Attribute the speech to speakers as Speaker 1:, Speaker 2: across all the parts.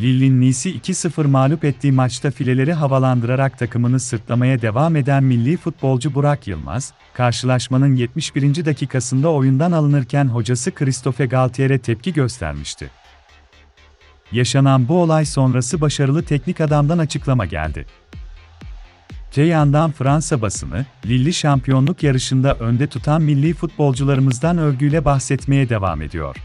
Speaker 1: Lille'in Nice'i 2-0 mağlup ettiği maçta fileleri havalandırarak takımını sırtlamaya devam eden milli futbolcu Burak Yılmaz, karşılaşmanın 71. dakikasında oyundan alınırken hocası Christophe Galtier'e tepki göstermişti. Yaşanan bu olay sonrası başarılı teknik adamdan açıklama geldi. Te yandan Fransa basını, Lille'i şampiyonluk yarışında önde tutan milli futbolcularımızdan övgüyle bahsetmeye devam ediyor.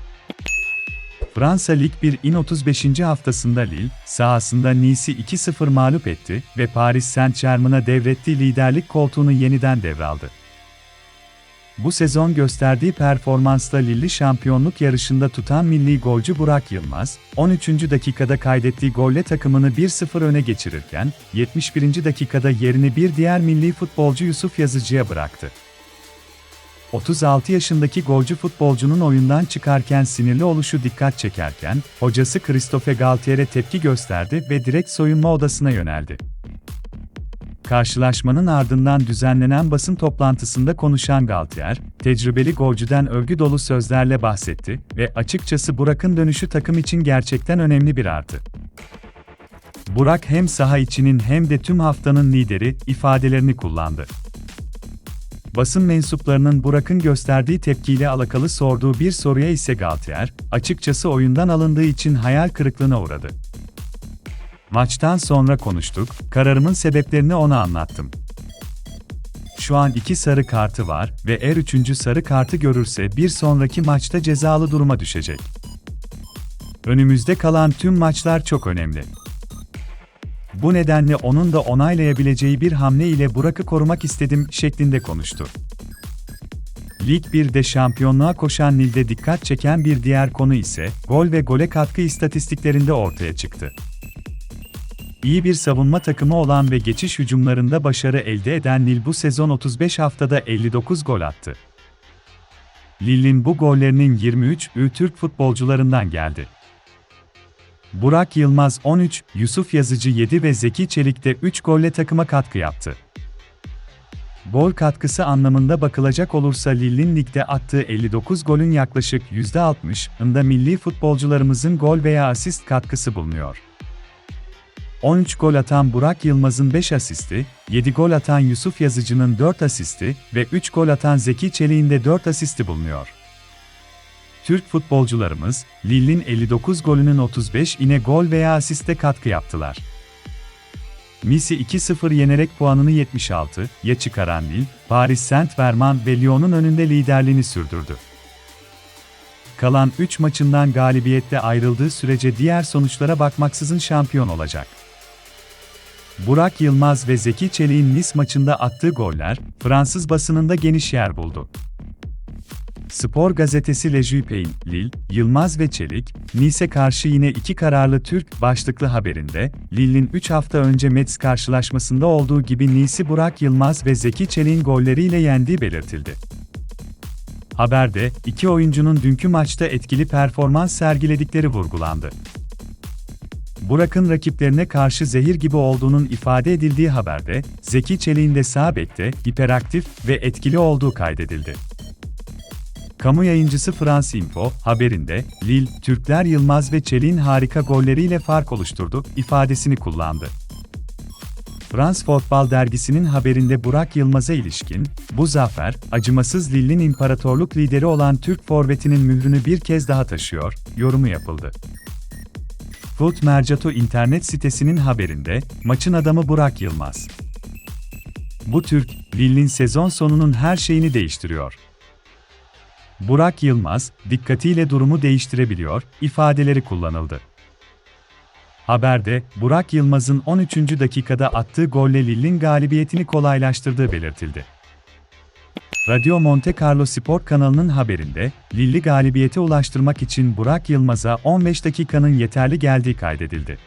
Speaker 1: Fransa Lig 1'in 35. haftasında Lille, sahasında Nice'i 2-0 mağlup etti ve Paris Saint-Germain'a devrettiği liderlik koltuğunu yeniden devraldı. Bu sezon gösterdiği performansla Lille'i şampiyonluk yarışında tutan milli golcü Burak Yılmaz, 13. dakikada kaydettiği golle takımını 1-0 öne geçirirken, 71. dakikada yerini bir diğer milli futbolcu Yusuf Yazıcı'ya bıraktı. 36 yaşındaki golcü futbolcunun oyundan çıkarken sinirli oluşu dikkat çekerken, hocası Christophe Galtier'e tepki gösterdi ve direkt soyunma odasına yöneldi. Karşılaşmanın ardından düzenlenen basın toplantısında konuşan Galtier, tecrübeli golcüden övgü dolu sözlerle bahsetti ve açıkçası Burak'ın dönüşü takım için gerçekten önemli bir artı. Burak hem saha içinin hem de tüm haftanın lideri ifadelerini kullandı. Basın mensuplarının Burak'ın gösterdiği tepkiyle alakalı sorduğu bir soruya ise Galtier, açıkçası oyundan alındığı için hayal kırıklığına uğradı. Maçtan sonra konuştuk, kararımın sebeplerini ona anlattım. Şu an iki sarı kartı var ve eğer üçüncü sarı kartı görürse bir sonraki maçta cezalı duruma düşecek. Önümüzde kalan tüm maçlar çok önemli. Bu nedenle onun da onaylayabileceği bir hamle ile Burak'ı korumak istedim şeklinde konuştu. Lig 1'de şampiyonluğa koşan Lille'de dikkat çeken bir diğer konu ise gol ve gole katkı istatistiklerinde ortaya çıktı. İyi bir savunma takımı olan ve geçiş hücumlarında başarı elde eden Lille bu sezon 35 haftada 59 gol attı. Lille'in bu gollerinin 23'ü Türk futbolcularından geldi. Burak Yılmaz 13, Yusuf Yazıcı 7 ve Zeki Çelik de 3 golle takıma katkı yaptı. Gol katkısı anlamında bakılacak olursa Lille'in ligde attığı 59 golün yaklaşık %60'ında milli futbolcularımızın gol veya asist katkısı bulunuyor. 13 gol atan Burak Yılmaz'ın 5 asisti, 7 gol atan Yusuf Yazıcı'nın 4 asisti ve 3 gol atan Zeki Çelik'in de 4 asisti bulunuyor. Türk futbolcularımız, Lille'in 59 golünün 35 ine gol veya asiste katkı yaptılar. Misi 2-0 yenerek puanını 76'ya çıkaran Lille, Paris Saint-Germain ve Lyon'un önünde liderliğini sürdürdü. Kalan 3 maçından galibiyette ayrıldığı sürece diğer sonuçlara bakmaksızın şampiyon olacak. Burak Yılmaz ve Zeki Çelik'in Nice maçında attığı goller, Fransız basınında geniş yer buldu. Spor gazetesi Le Jupain, Lille, Yılmaz ve Çelik, Nice karşı yine iki kararlı Türk başlıklı haberinde, Lille'in 3 hafta önce Metz karşılaşmasında olduğu gibi Nice'i Burak Yılmaz ve Zeki Çelik'in golleriyle yendiği belirtildi. Haberde, iki oyuncunun dünkü maçta etkili performans sergiledikleri vurgulandı. Burak'ın rakiplerine karşı zehir gibi olduğunun ifade edildiği haberde, Zeki Çelik'in de sağ bekte, hiperaktif ve etkili olduğu kaydedildi. Kamu yayıncısı France Info, haberinde, Lille, Türkler Yılmaz ve Çelik'in harika golleriyle fark oluşturdu, ifadesini kullandı. France Football dergisinin haberinde Burak Yılmaz'a ilişkin, bu zafer, acımasız Lille'in imparatorluk lideri olan Türk forvetinin mührünü bir kez daha taşıyor, yorumu yapıldı. Foot Mercato internet sitesinin haberinde, maçın adamı Burak Yılmaz. Bu Türk, Lille'in sezon sonunun her şeyini değiştiriyor. Burak Yılmaz, dikkatiyle durumu değiştirebiliyor, ifadeleri kullanıldı. Haberde, Burak Yılmaz'ın 13. dakikada attığı golle Lille'in galibiyetini kolaylaştırdığı belirtildi. Radio Monte Carlo Spor kanalının haberinde, Lille'i galibiyete ulaştırmak için Burak Yılmaz'a 15 dakikanın yeterli geldiği kaydedildi.